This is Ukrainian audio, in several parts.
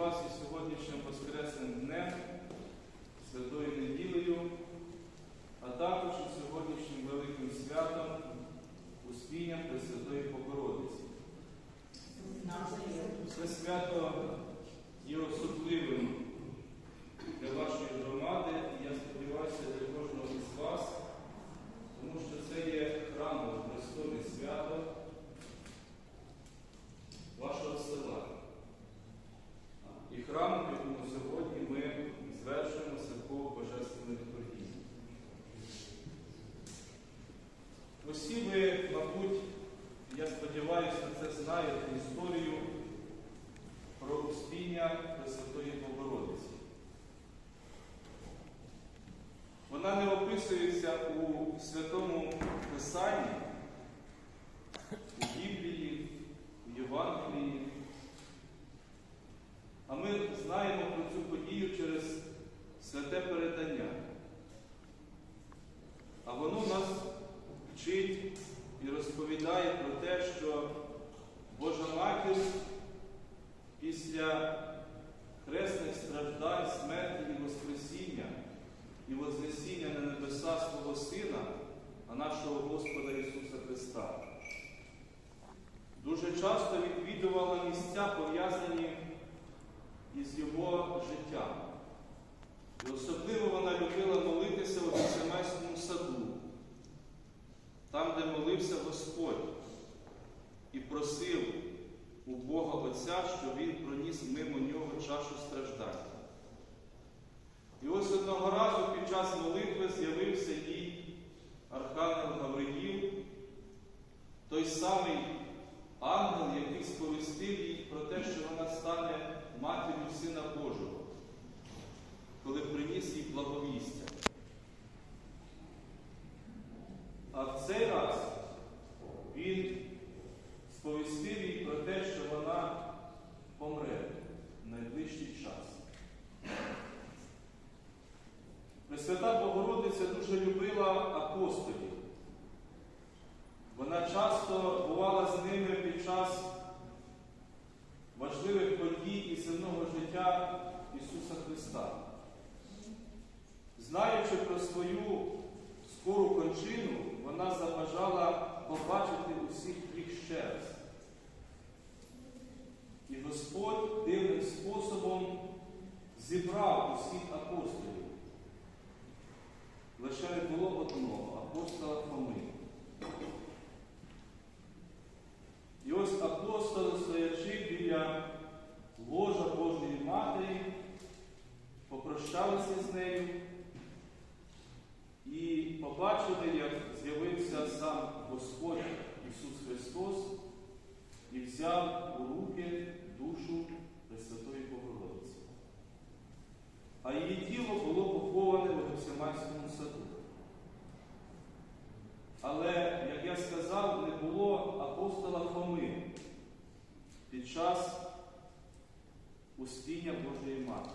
вас із сьогоднішнім Воскресним днем, Святою неділею, а також із сьогоднішнім великим святом Успінням Пресвятої Богородиці. Це свято є особливим для вашої громади, і я сподіваюся для кожного із вас, тому що це є храмове Христове свято вашого Certain приніс їй благовістя. А в цей раз він сповістив їй про те, що вона помре в найближчий час. Пресвята Богородиця дуже любила апостолів. Вона часто бувала з ними під час важливих подій і земного життя Ісуса Христа. Знаючи про свою скору кончину, вона забажала побачити усіх їх ще раз. І Господь дивним способом зібрав усіх апостолів. Лише не було одного апостола Фоми. І ось апостоли, стоячи біля ложа Божої Матері, попрощалися з нею і побачили, як з'явився сам Господь Ісус Христос і взяв у руки душу Пресвятої Богородиці. А її тіло було поховане в Гефсиманському саду. Але, як я сказав, не було апостола Фоми час успіння Божої Матері.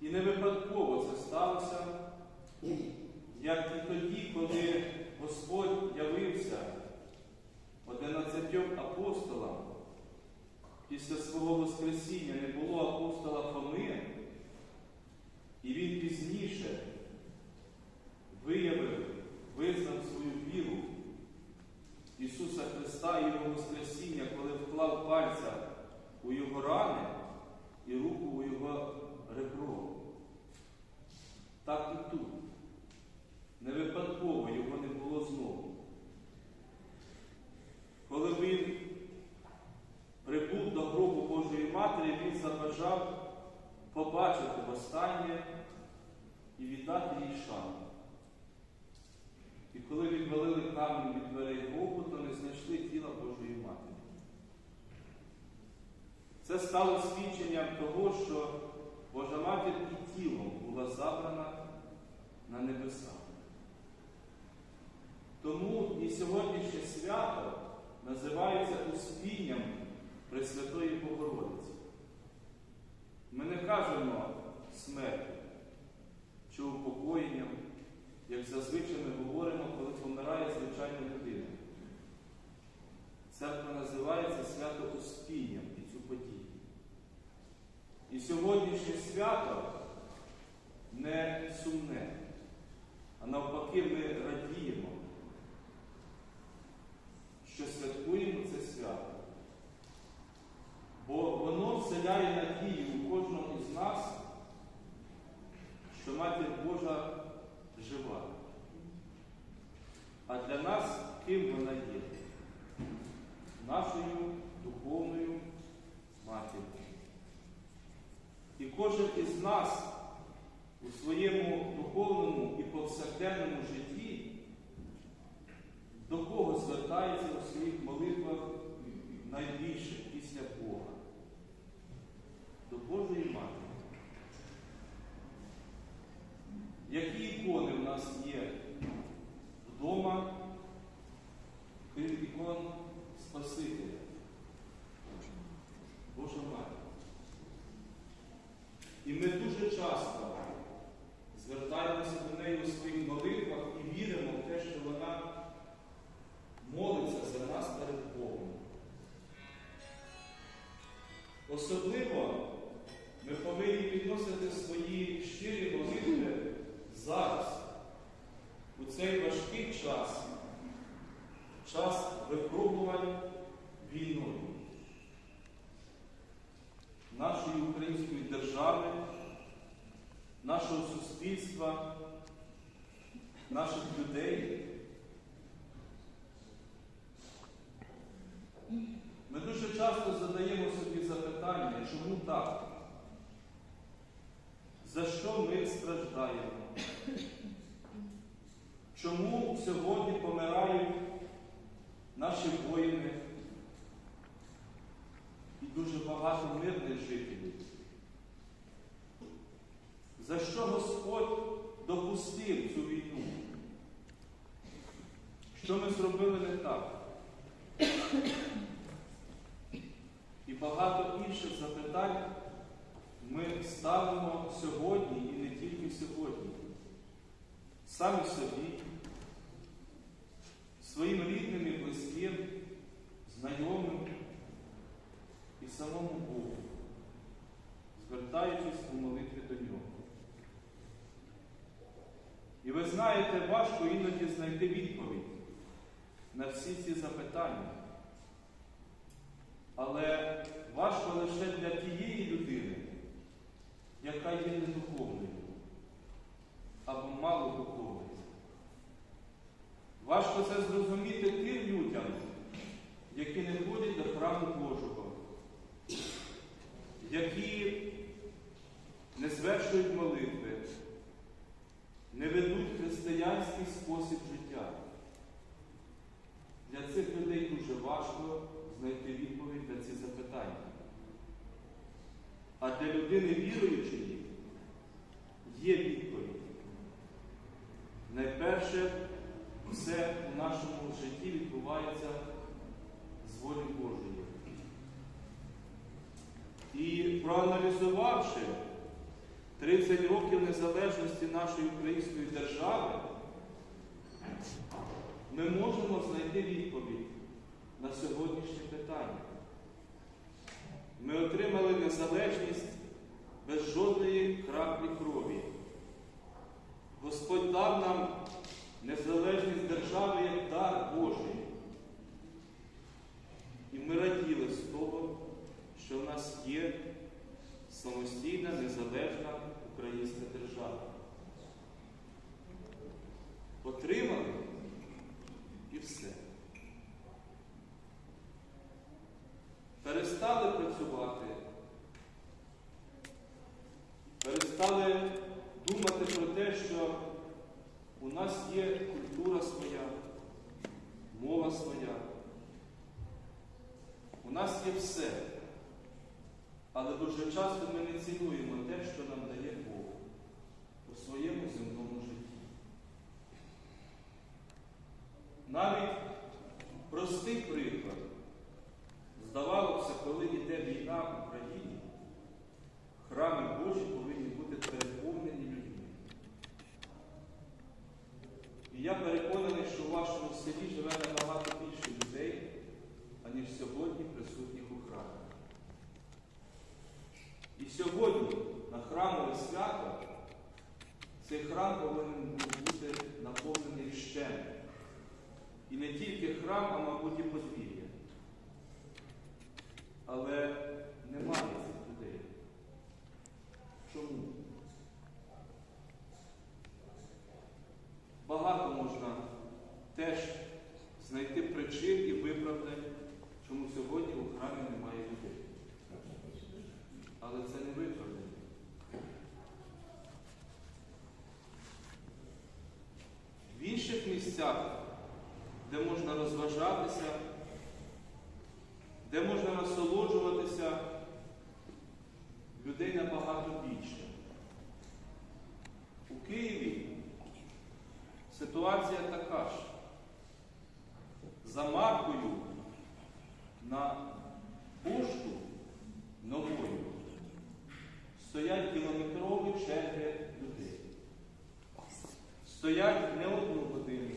І не випадково це сталося, як і тоді, коли Господь явився одинадцятьом апостолам, після свого Воскресіння не було апостола Фоми, і він пізніше виявив, визнав свою віру Ісуса Христа і Його Воскресіння, коли вклав пальця у Його рани і руку у Його ребро. Так і тут. Не випадково його не було знову. Коли він прибув до гробу Божої Матері, він забажав побачити востаннє і віддати їй шану. І коли відвалили камінь від дверей гробу, то не знайшли тіла Божої Матері. Це стало свідченням того, що Божа Матір і тілом була забрана на небеса. Тому і сьогоднішнє свято називається Успінням Пресвятої Богородиці. Ми не кажемо смертю чи упокоєнням, як зазвичай ми говоримо, коли помирає звичайна людина. Церква називається свято Успінням і цю подію. І сьогоднішнє свято не сумне, а навпаки, ми радіємо. Кожен із нас у своєму духовному і повсякденному житті до кого звертається у своїх молитвах найбільше після Бога? До Божої Матері. Які ікони в нас є вдома, крім ікон Спасителя? Випробувань війною нашої української держави, нашого суспільства, наших людей. Ми дуже часто задаємо собі запитання, чому так? За що ми страждаємо? Чому сьогодні помирають наші воїни і дуже багато мирних жителів? За що Господь допустив цю війну? Що ми зробили не так? І багато інших запитань ми ставимо сьогодні і не тільки сьогодні. Самі собі, своїм рідним і близьким, знайомим і самому Богу, звертаючись у молитві до Нього. І ви знаєте, важко іноді знайти відповідь на всі ці запитання. Але важко лише для тієї людини, яка є недуховною або малодуховною. Важко це зрозуміти тим людям, які не ходять до храму Божого, які не звершують молитви, не ведуть християнський спосіб життя. Для цих людей дуже важко знайти відповідь на ці запитання. А для людини віруючої є відповідь. Найперше, все у нашому житті відбувається Божої. І проаналізувавши 30 років незалежності нашої української держави, ми можемо знайти відповідь на сьогоднішнє питання. Ми отримали незалежність без жодної краплі крові. Господь дав нам незалежність держави як дар Божий. І ми раділи з того, що в нас є самостійна, незалежна українська держава. Отримали і все. Перестали працювати, перестали думати про те, що у нас є культура своя, мова своя. У нас є все. Але дуже часто ми не цінуємо те, що нам дає Бог у своєму земному житті. Навіть простий приклад. Здавалося, коли йде війна в Україні, храми Божі повинні бути переповнені людьми. І я переконаний, що в вашому селі живе набагато більше людей, аніж сьогодні присутніх у храмі. І сьогодні, на храмове свято, цей храм повинен бути наповнений щем. І не тільки храм, а мабуть і подвір'я. Але немає цих людей. Чому? Багато можна теж знайти причин і виправдань, чому сьогодні у храмі немає людей. Але це не виправдання. В інших місцях, де можна розважатися, де можна насолоджуватися, людей набагато більше. У Києві ситуація така ж. За маркою на пошту новою стоять кілометрові черги людей. Стоять не одну годину,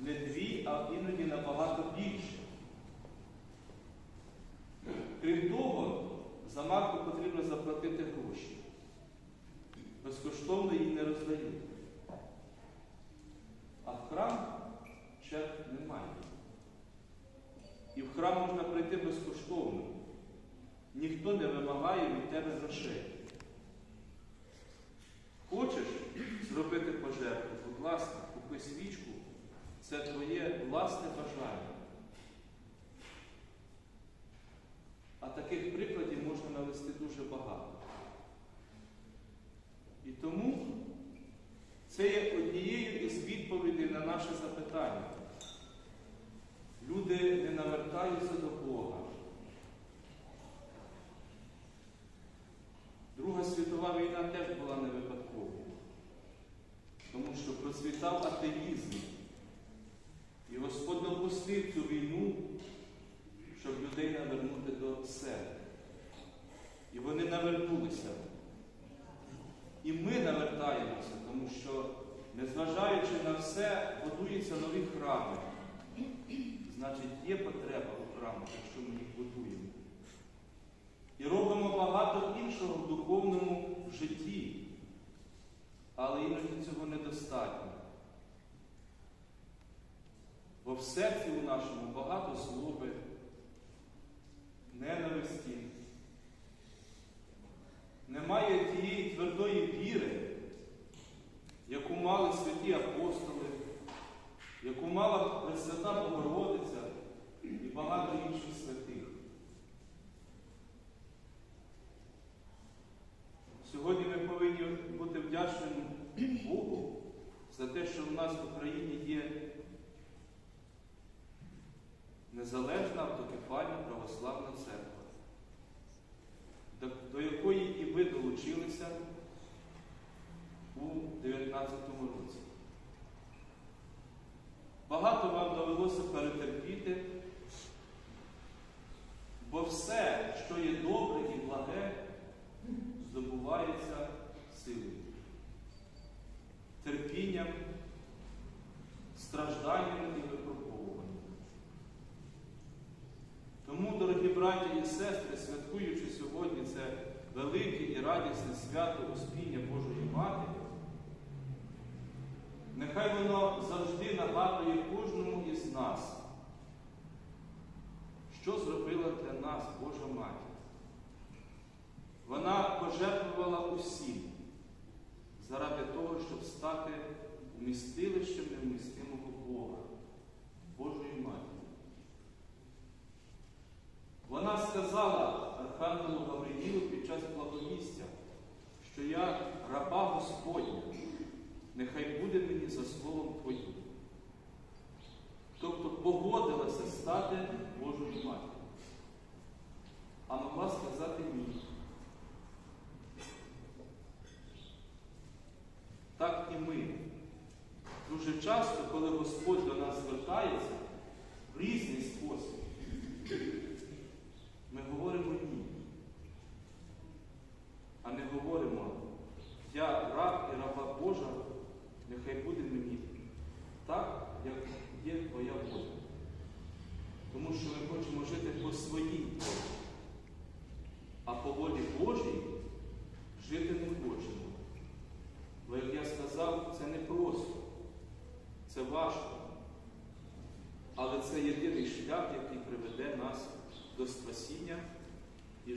не дві, а іноді набагато більше. Крім того, за марку потрібно заплатити гроші. Безкоштовно її не роздають. А в храм черг немає. І в храм можна прийти безкоштовно. Ніхто не вимагає від тебе грошей. Хочеш зробити пожертву, будь ласка, купи свічку. Це твоє власне бажання. А таких прикладів можна навести дуже багато. І тому це є однією із відповідей на наше запитання. Люди не навертаються до Бога. Друга світова війна теж була не випадковою, тому що процвітав атеїзм. І Господь допустив цю війну, щоб людей навернути до себе. І вони навернулися. І ми навертаємося, тому що, незважаючи на все, будуються нові храми. Значить, є потреба у храмах, якщо ми їх будуємо. І робимо багато іншого в духовному житті. Але іноді цього недостатньо. Бо в серці у нашому багато злоби, ненависті. Немає тієї твердої віри, яку мали святі апостоли, яку мала Пресвята Богородиця і багато інших святих. Сьогодні ми повинні бути вдячними Богу за те, що в нас в Україні є все, що є добре і благе, здобувається силою, терпінням, стражданням і випробовуванням. Тому, дорогі браті і сестри, святкуючи сьогодні це велике і радісне свято Успіння Божої Матері, нехай воно завжди нагадує кожному із нас, що зробила для нас Божа Матір. Вона пожертвувала усім заради того, щоб стати вмістилищем невмістимого Бога, Божої Матері. Вона сказала Архангелу Гавриїлу під час благовістя, що я раба Господня, нехай буде мені за словом Твоїм. Тобто погодилася стати Божою матір'ю. А могла сказати ні. Так і ми. Дуже часто, коли Господь до нас звертається в різний спосіб, ми говоримо ні. А не говоримо, я раб і раба Божа, нехай буде мені так, як є твоя воля. Тому що ми хочемо жити по своїй волі. А по волі Божій жити не спасіння і